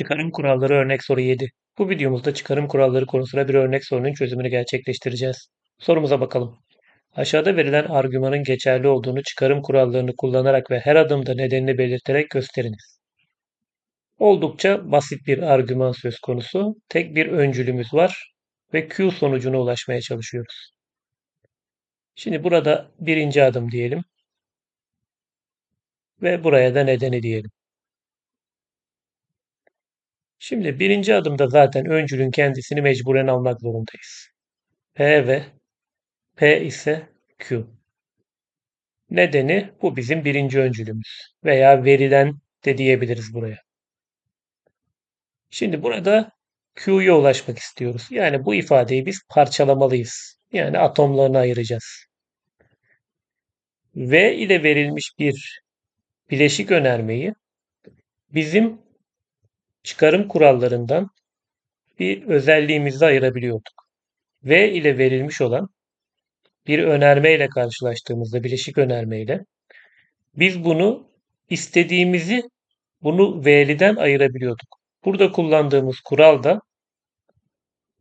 Çıkarım kuralları örnek soru 7. Bu videomuzda çıkarım kuralları konusuna bir örnek sorunun çözümünü gerçekleştireceğiz. Sorumuza bakalım. Aşağıda verilen argümanın geçerli olduğunu çıkarım kurallarını kullanarak ve her adımda nedenini belirterek gösteriniz. Oldukça basit bir argüman söz konusu. Tek bir öncülümüz var ve Q sonucuna ulaşmaya çalışıyoruz. Şimdi burada birinci adım diyelim ve buraya da nedeni diyelim. Şimdi birinci adımda zaten öncülün kendisini mecburen almak zorundayız. P ve P ise Q. Nedeni bu bizim birinci öncülümüz veya verilen de diyebiliriz buraya. Şimdi burada Q'ya ulaşmak istiyoruz. Yani bu ifadeyi biz parçalamalıyız. Yani atomlarına ayıracağız. V ile verilmiş bir bileşik önermeyi bizim çıkarım kurallarından bir özelliğimizle ayırabiliyorduk. V ile verilmiş olan bir önerme ile karşılaştığımızda, bileşik önerme ile biz bunu istediğimizi bunu V'liden ayırabiliyorduk. Burada kullandığımız kural da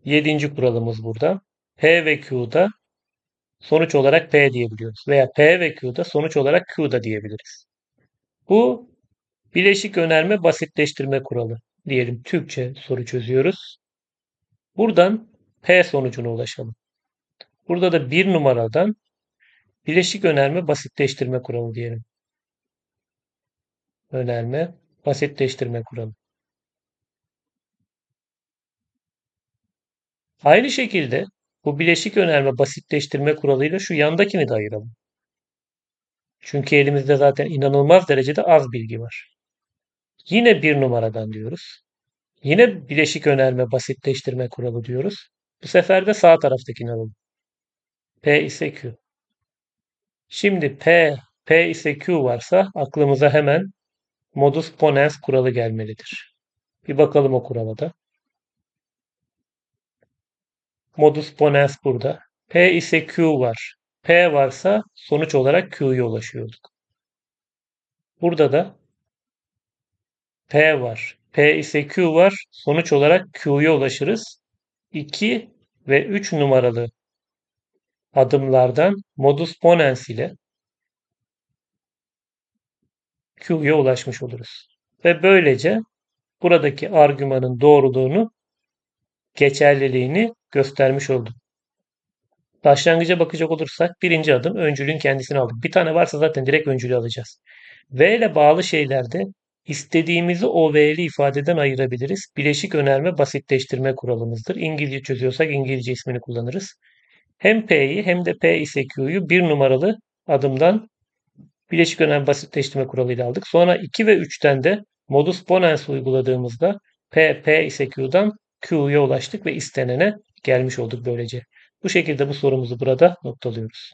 7. kuralımız burada. P ve Q'da sonuç olarak P diyebiliyoruz. Veya P ve Q'da sonuç olarak Q'da diyebiliriz. Bu bileşik önerme basitleştirme kuralı diyelim. Türkçe soru çözüyoruz. Buradan P sonucuna ulaşalım. Burada da bir numaradan bileşik önerme basitleştirme kuralı diyelim. Önerme basitleştirme kuralı. Aynı şekilde bu bileşik önerme basitleştirme kuralıyla şu yandakini de ayıralım. Çünkü elimizde zaten inanılmaz derecede az bilgi var. Yine bir numaradan diyoruz. Yine bileşik önerme basitleştirme kuralı diyoruz. Bu sefer de sağ taraftakini alalım. P ise Q. Şimdi P, P ise Q varsa aklımıza hemen modus ponens kuralı gelmelidir. Bir bakalım o kurala da. Modus ponens burada. P ise Q var. P varsa sonuç olarak Q'ya ulaşıyorduk. Burada da P var. P ise Q var. Sonuç olarak Q'ya ulaşırız. 2 ve 3 numaralı adımlardan modus ponens ile Q'ya ulaşmış oluruz. Ve böylece buradaki argümanın doğruluğunu, geçerliliğini göstermiş olduk. Başlangıca bakacak olursak birinci adım öncülün kendisini aldık. Bir tane varsa zaten direkt öncülü alacağız. V ile bağlı şeylerde istediğimizi o ifadeden ayırabiliriz. Bileşik önerme basitleştirme kuralımızdır. İngilizce çözüyorsak İngilizce ismini kullanırız. Hem P'yi hem de P ise Q'yu bir numaralı adımdan bileşik önerme basitleştirme kuralıyla aldık. Sonra 2 ve 3'ten de modus ponens uyguladığımızda P, P ise Q'dan Q'ya ulaştık ve istenene gelmiş olduk böylece. Bu şekilde bu sorumuzu burada noktalıyoruz.